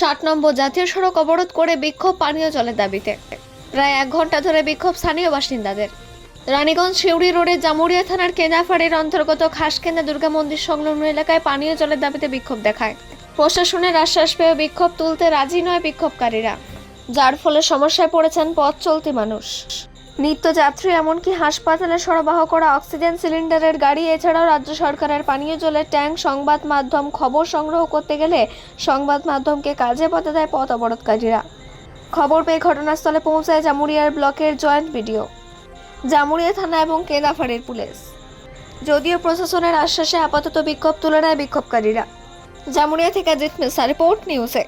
ষাট নম্বর জাতীয় সড়ক অবরোধ করে বিক্ষোভ পানীয় জলের দাবিতে। প্রায় এক ঘণ্টা ধরে বিক্ষোভ স্থানীয় বাসিন্দাদের। রানীগঞ্জ শিউড়ি রোডের জামুরিয়া থানার কেন্দাফাড়ির অন্তর্গত খাসকেন্দা দুর্গা মন্দির সংলগ্ন এলাকায় পানীয় জলের দাবিতে বিক্ষোভ দেখায়। প্রশাসনের আশ্বাস পেয়ে বিক্ষোভ তুলতে রাজি নয় বিক্ষোভকারীরা। যার ফলে সমস্যায় পড়েছেন পথ চলতি মানুষ। নিত্যযাত্রী, এমনকি হাসপাতালে সরবরাহ করা অক্সিজেন সিলিন্ডারের গাড়ি, এছাড়াও রাজ্য সরকারের পানীয় জলের ট্যাঙ্ক, সংবাদ মাধ্যম, খবর সংগ্রহ করতে গেলে সংবাদ মাধ্যমকে কাজে পথে দেয় পথ অবরোধকারীরা। খবর পেয়ে ঘটনাস্থলে পৌঁছায় জামুরিয়ার ব্লকের জয়েন্ট ভিডিও জামুরিয়া থানা এবং কেদাফাড়ির পুলিশ। যদিও প্রশাসনের আশ্বাসে আপাতত বিক্ষোভ তুলে নেয় বিক্ষোভকারীরা। জামুরিয়া থেকে জিত মিসা রিপোর্ট, নিউজে।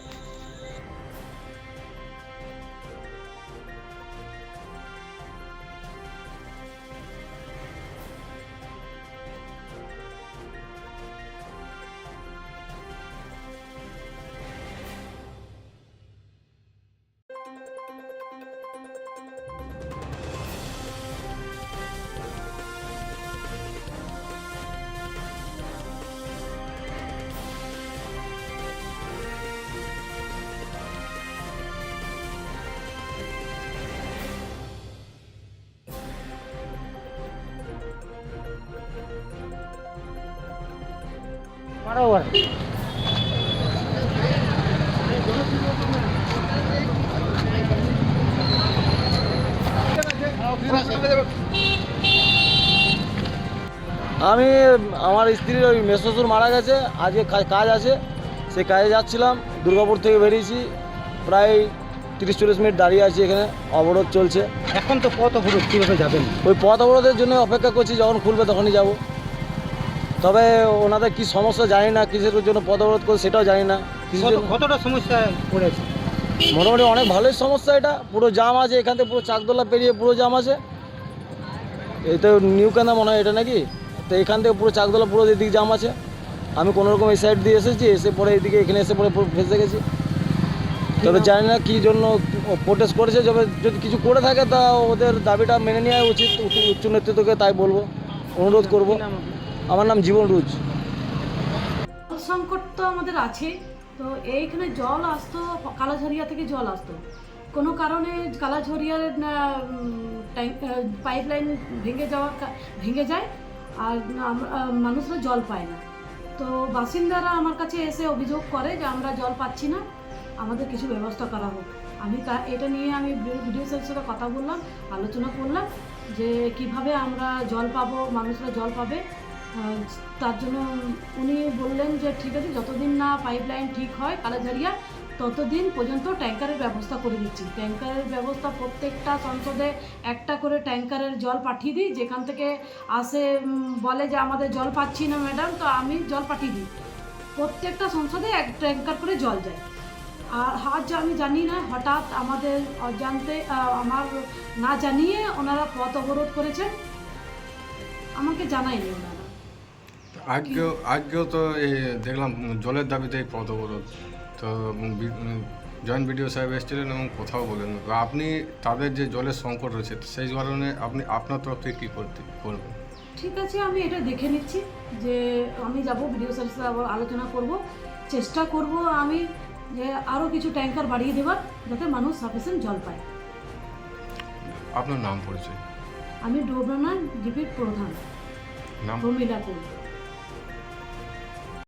আমি আমার স্ত্রীর ওই মেসসুর মারা গেছে আজকে কাজ আছে সেই কাজে যাচ্ছিলাম দুর্গাপুর থেকে বেরিয়েছি প্রায় তিরিশ চল্লিশ মিনিট দাঁড়িয়ে আছি এখানে অবরোধ চলছে। এখন তো পথ অবরোধ কীভাবে যাবেন? ওই পথ অবরোধের জন্য অপেক্ষা করছি যখন খুলবে তখনই যাব। তবে ওনাদের কি সমস্যা জানি না কিসের জন্য পথ অবরোধ করে সেটাও জানি না। কিসের জন্য- কতটা সমস্যা পড়েছে? মোটামুটি অনেক ভালোই সমস্যা এটা। পুরো জাম আছে এখান থেকে পুরো চাকদোলা পেরিয়ে পুরো জাম আছে। এই তো নিউ কেনা মনে হয় এটা নাকি? তো এখান থেকে পুরো চাকদোলা পুরো এদিকে জাম আছে। আমি কোনো রকম এই সাইড দিয়ে এসেছি এসে পরে এদিকে এখানে এসে পরে পুরো ফেসে গেছি। তবে জানি না কী জন্য প্রোটেস্ট করেছে তবে যদি কিছু করে থাকে তা ওদের দাবিটা মেনে নেওয়া উচিত। উচ্চ- উচ্চ নেতৃত্বকে তাই বলব অনুরোধ করব। কি নাম আপনার? আমার নাম জীবন রুজ। সংকট তো আমাদের আছে, তো এইখানে জল আসতো, কালাঝরিয়া থেকে জল আসতো। কোনো কারণে কালাঝরিয়ার পাইপ লাইন ভেঙে যাওয়া ভেঙে যায়, আর মানুষরা জল পায় না। তো বাসিন্দারা আমার কাছে এসে অভিযোগ করে যে আমরা জল পাচ্ছি না, আমাদের কিছু ব্যবস্থা করা হোক। আমি তা- এটা নিয়ে আমি ভিডিও স্যারের সাথে কথা বললাম, আলোচনা করলাম, যে কীভাবে আমরা জল পাবো, মানুষরা জল পাবে তার জন্য উনি বললেন যে, ঠিক আছে, যতদিন না পাইপ লাইন ঠিক হয় কালাঝারিয়া ততদিন পর্যন্ত ট্যাঙ্কারের ব্যবস্থা করে দিচ্ছি। ট্যাঙ্কারের ব্যবস্থা প্রত্যেকটা সংসদে একটা করে ট্যাঙ্কারের জল পাঠিয়ে দিই। যেখান থেকে আসে বলে যে, আমাদের জল পাচ্ছি না ম্যাডাম তো আমি জল পাঠিয়ে দিই। প্রত্যেকটা সংসদে এক ট্যাঙ্কার করে জল যায়। আর আজ আমি জানি না, হঠাৎ আমাদের অজান্তে আমার না জানিয়ে ওনারা পথ অবরোধ করেছেন? আমাকে জানায়নি ওনারা আজকেও আজকেও তো এই দেখলাম জলের দাবিতে এই পথ অবরোধ তো জয়েন্ট বিডিও সাহেব এসেছিলেন এবং কোথাও বলেন। আপনি তাদের যে জলের সংকট রয়েছে সেই কারণে আপনি আপনার তরফ থেকে কী করতে করবেন ঠিক আছে আমি এটা দেখে নিচ্ছি যে আমি যাব ভিডিও স্যারের সাথে আবার আলোচনা করব চেষ্টা করব আমি যে আরও কিছু ট্যাঙ্কার বাড়িয়ে দেওয়ার যাতে মানুষ সাফিসিয়েন্ট জল পায়। আপনার নাম পরিচয়? আমি ডোবরানা জিপির প্রধান। নাম? প্রমিলা কোল